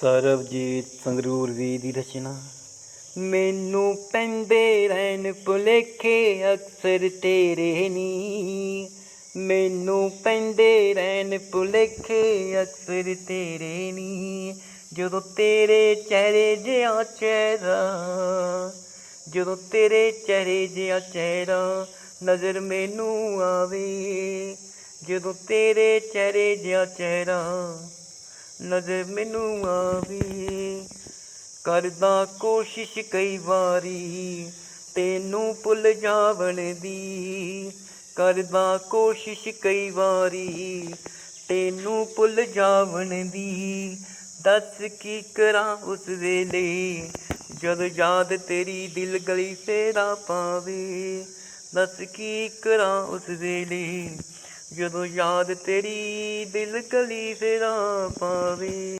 ਸਰਬਜੀਤ ਸੰਗਰੂਰ ਵੀ ਦੀ ਰਚਨਾ। ਮੈਨੂੰ ਪੈਂਦੇ ਰਹਿਣ ਭੁਲੇਖੇ ਅਕਸਰ ਤੇਰੇ ਨੀ। ਮੈਨੂੰ ਪੈਂਦੇ ਰਹਿਣ ਭੁਲੇਖੇ ਅਕਸਰ ਤੇਰੇ ਨੀ। ਜਦੋਂ ਤੇਰੇ ਚਿਹਰੇ ਜਿਹਾ ਚਿਹਰਾ, ਜਦੋਂ ਤੇਰੇ ਚਿਹਰੇ ਜਿਹਾ ਚਿਹਰਾ ਨਜ਼ਰ ਮੈਨੂੰ ਆਵੇ। ਜਦੋਂ ਤੇਰੇ ਚਿਹਰੇ ਜਿਹਾ ਚਿਹਰਾ ਨਜ਼ਰ ਮੈਨੂੰ ਆਵੇ। ਕਰਦਾ ਕੋਸ਼ਿਸ਼ ਕਈ ਵਾਰੀ, ਤੈਨੂੰ ਭੁੱਲ ਜਾਵਣ ਦੀ। ਕਰਦਾ ਕੋਸ਼ਿਸ਼ ਕਈ ਵਾਰੀ, ਤੈਨੂੰ ਭੁੱਲ ਜਾਵਣ ਦੀ। ਦੱਸ ਕੀ ਕਰਾਂ ਉਸ ਵੇਲੇ, ਜਦ ਯਾਦ ਤੇਰੀ ਦਿਲ ਗਲੀ ਫੇਰਾ ਪਾਵੇ। ਦੱਸ ਕੀ ਕਰਾਂ ਉਸ ਵੇਲੇ ਜਦੋਂ ਯਾਦ ਤੇਰੀ ਦਿਲ ਗਲੀ ਫੇਰਾ ਪਾਵੇ।